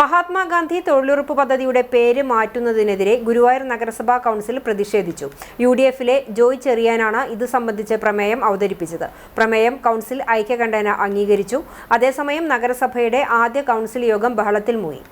മഹാത്മാഗാന്ധി തൊഴിലുറപ്പ് പദ്ധതിയുടെ പേര് മാറ്റുന്നതിനെതിരെ ഗുരുവായൂർ നഗരസഭാ കൗൺസിൽ പ്രതിഷേധിച്ചു. യു ഡി എഫിലെ ജോയ് ചെറിയാനാണ് ഇത് സംബന്ധിച്ച് പ്രമേയം അവതരിപ്പിച്ചത്. പ്രമേയം കൗൺസിൽ ഐക്യകണ്ഠേന അംഗീകരിച്ചു. അതേസമയം നഗരസഭയുടെ ആദ്യ കൗൺസിൽ യോഗം ബഹളത്തിൽ മൂയി.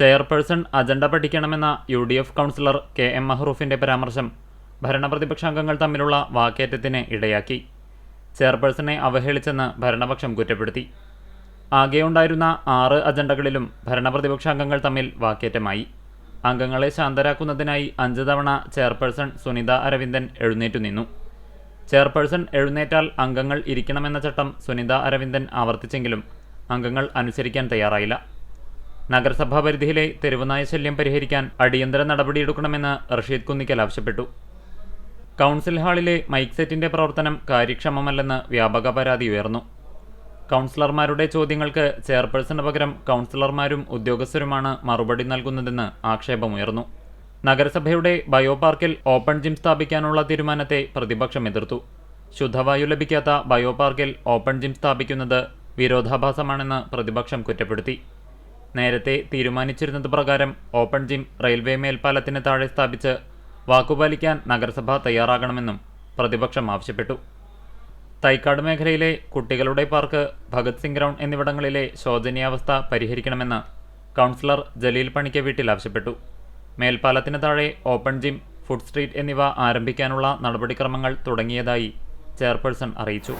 Chairperson agenda പഠിക്കണമെന്ന U D F councillor K M മഹ്റൂഫിന്റെ പരാമർശം ഭരണപ്രതിപക്ഷാംഗങ്ങൾ തമ്മിലുള്ള വാക്കേറ്റത്തിന് ഇടയാക്കി. ചെയർപേഴ്സണെ അവഹേളിച്ചെന്ന് ഭരണപക്ഷം കുറ്റപ്പെടുത്തി. ആകെയുണ്ടായിരുന്ന ആറ് അജണ്ടകളിലും ഭരണപ്രതിപക്ഷാംഗങ്ങൾ തമ്മിൽ വാക്കേറ്റമായി. അംഗങ്ങളെ ശാന്തരാക്കുന്നതിനായി അഞ്ച് തവണ ചെയർപേഴ്സൺ സുനിത അരവിന്ദൻ എഴുന്നേറ്റു നിന്നു. ചെയർപേഴ്സൺ എഴുന്നേറ്റാൽ അംഗങ്ങൾ ഇരിക്കണമെന്ന ചട്ടം സുനിത അരവിന്ദൻ ആവർത്തിച്ചെങ്കിലും അംഗങ്ങൾ അനുസരിക്കാൻ തയ്യാറായില്ല. നഗരസഭാ പരിധിയിലെ തെരുവുനായ ശല്യം പരിഹരിക്കാൻ അടിയന്തര നടപടിയെടുക്കണമെന്ന് റഷീദ് കുന്നിക്കൽ ആവശ്യപ്പെട്ടു. കൗൺസിൽ ഹാളിലെ മൈക്ക് സെറ്റിന്റെ പ്രവർത്തനം കാര്യക്ഷമമല്ലെന്ന് വ്യാപക പരാതി ഉയർന്നു. കൗൺസിലർമാരുടെ ചോദ്യങ്ങൾക്ക് ചെയർപേഴ്സണ് പകരം കൗൺസിലർമാരും ഉദ്യോഗസ്ഥരുമാണ് മറുപടി നൽകുന്നതെന്ന് ആക്ഷേപമുയർന്നു. നഗരസഭയുടെ ബയോപാർക്കിൽ ഓപ്പൺ ജിം സ്ഥാപിക്കാനുള്ള തീരുമാനത്തെ പ്രതിപക്ഷം എതിർത്തു. ശുദ്ധവായു ലഭിക്കാത്ത ബയോപാർക്കിൽ ഓപ്പൺ ജിം സ്ഥാപിക്കുന്നത് വിരോധാഭാസമാണെന്ന് പ്രതിപക്ഷം കുറ്റപ്പെടുത്തി. നേരത്തെ തീരുമാനിച്ചിരുന്നത് പ്രകാരം ഓപ്പൺ ജിം റെയിൽവേ മേൽപ്പാലത്തിന് താഴെ സ്ഥാപിച്ച് വാക്കുപാലിക്കാൻ നഗരസഭ തയ്യാറാകണമെന്നും പ്രതിപക്ഷം ആവശ്യപ്പെട്ടു. തൈക്കാട് മേഖലയിലെ കുട്ടികളുടെ പാർക്ക് ഭഗത് സിംഗ് ഗ്രൗണ്ട് എന്നിവിടങ്ങളിലെ ശോചനീയാവസ്ഥ പരിഹരിക്കണമെന്ന് കൗൺസിലർ ജലീൽ പണിക്ക വീട്ടിൽ ആവശ്യപ്പെട്ടു. മേൽപ്പാലത്തിന് താഴെ ഓപ്പൺ ജിം ഫുഡ് സ്ട്രീറ്റ് എന്നിവ ആരംഭിക്കാനുള്ള നടപടിക്രമങ്ങൾ തുടങ്ങിയതായി ചെയർപേഴ്സൺ അറിയിച്ചു.